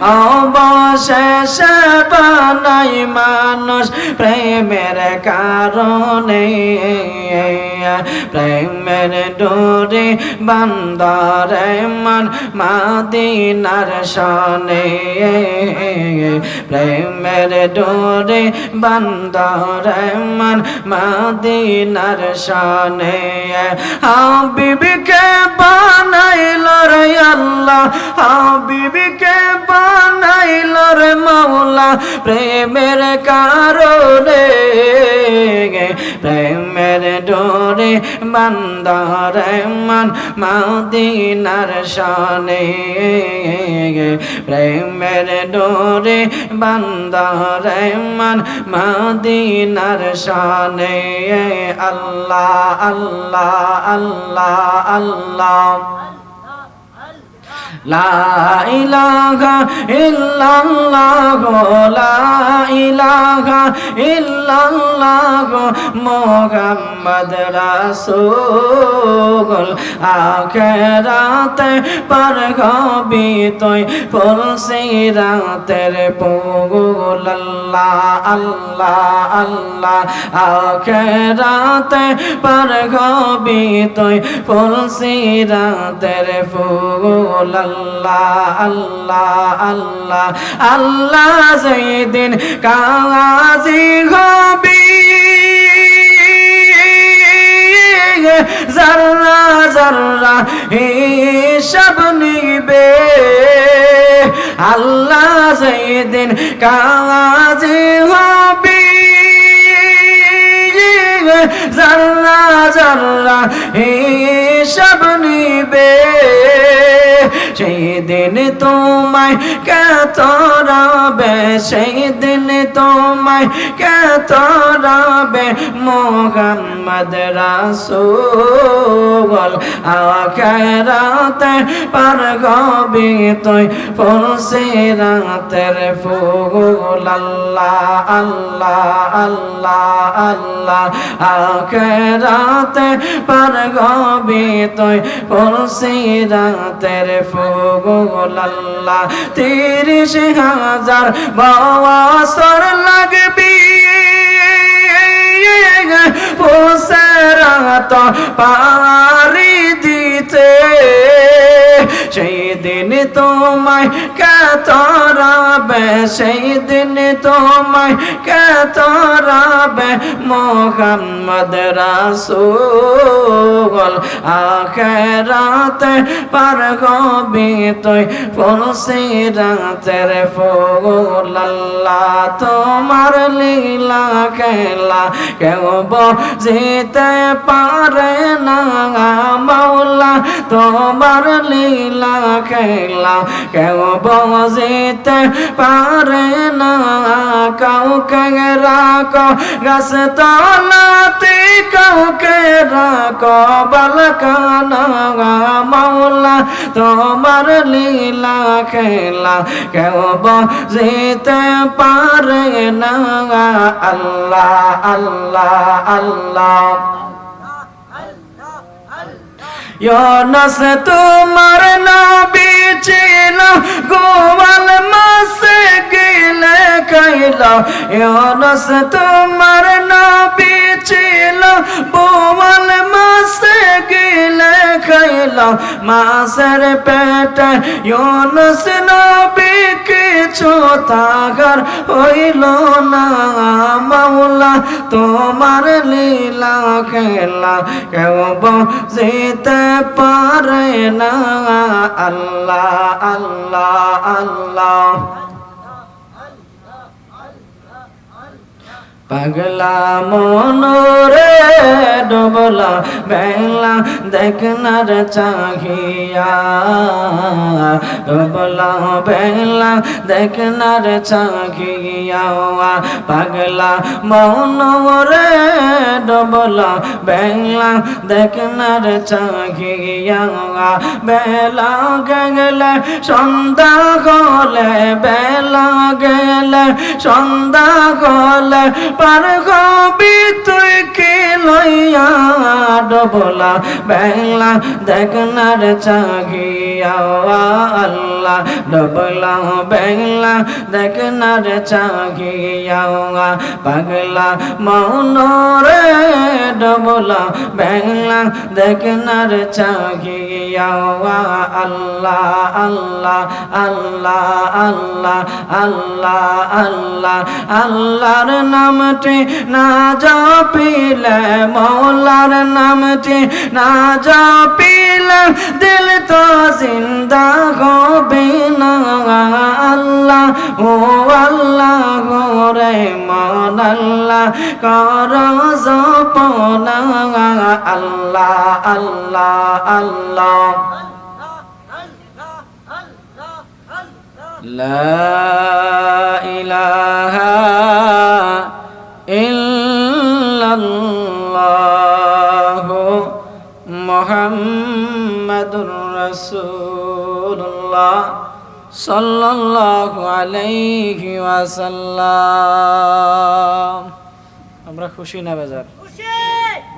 অবশেষে বানাই মানুষ প্রেমের কারণে। প্রেমের ডোরে বান্দারে মান মাদিনার সনে প্রেমের ডোরে বান্দারে মান মাদিনার সনে হাবিবকে বানাইল রে আল্লাহ, হাবিবকে বানাইল রে মাওলা। প্রেমের কারণে, প্রেমের ডোরে বান্দার মান মাদিনার শানে, প্রেমের ডোরে বান্দার মান মাদিনার শানে। আল্লাহ আল্লাহ আল্লাহ আল্লাহ। লা ইলাহা আখেরাতে পার হবি তুই ফুল সিরাতের পুগুল আল্লাহ আল্লাহ আল্লাহ। আখেরাতে পার হবি তুই ফুল সিরাতের ফুল আল্লাহ আল্লাহ আল্লাহ আল্লাহ যেদিন কাজী হবি জাররা জাররা হিসাব নিবে, আল্লাহ যেদিন কাজী হবি জাররা জাররা হিসাব সেই দিন তোমায় কেতরাবে সেই দিন তোমায় কেতরাবে মোহাম্মদ রাসূল। আখেরাতে পার গবি তুই ফুলসি রাতের ফুল। আল্লাহ আল্লাহ আল্লাহ আল্লাহ। আখেরাতে পার গবি তুই ফুলসি রাতের ফুল। আল্লাহ, তিরিশ হাজার বছর লাগবি। পোসেরাত পারি দিতে? সেই দিন তোমায় কেতরাবে সেই দিন তোমায় কেতরাবে মোহাম্মদ রাসূল, আখেরাতে পার হবি তুই, ফুলসি রাতের ফুল, আল্লাহ তোমার লীলা খেলা কেউ বুঝিতে পারে না, মাওলা তোমার লীলা খেলা কেউ বুঝিতে পারে না, কাউকে রাখো গাছ তলাতে কাউকে রাখো, বালকানা মাওলা, তোমার লীলা খেলা কেউ বুঝিতে পারে না আল্লাহ আল্লাহ আল্লাহ। ইউনুস তোমার নবী ছিল গোয়াল মাসে। গেলে খাইল ইউনুস তোমার নবী ছিল। গোয়াল মাসে গেলে খাইল মাসের পেটে ইউনুস নবী কিছু তাহার হইল না। মাওলা, তোমার লীলা খেলা কেউ বুঝিতে পারে না। আল্লাহ আল্লাহ আল্লাহ। পাগলা মনোরে ডবলা বেলা দেখনার চাহিয়া। ডবলা বেলা দেখনার চাহিয়া। পাগলা মনোরে ডবলা বেলা দেখনার চাহিয়া। বেলা গেলে সন্ধ্যা হলে বেলা গেলে সন্ধ্যা হলে পার হবি তুই কে লইয়া ডবলা? বেলা দেখনার চাগিয়া আল্লাহ, ডবলা বেংলা দেখনার চাহিয়া পাগলা মন রে ডবলা, বেংলা দেখনার চাহিয়া আল্লাহ আল্লাহ আল্লাহ আল্লাহ আল্লাহ আল্লাহ, আল্লাহর নামটি না জপিলে মৌলার নামটি না জপিলে দিল তো জিন্দা হবে না আল্লাহ ও আল্লাহ রে মন আল্লাহ কর জপনা আল্লাহ আল্লাহ আল্লাহ لا إله রাসূলুল্লাহ সাল্লাল্লাহু আলাইহি ওয়াসাল্লাম। আমরা খুশি না বেজার? খুশি!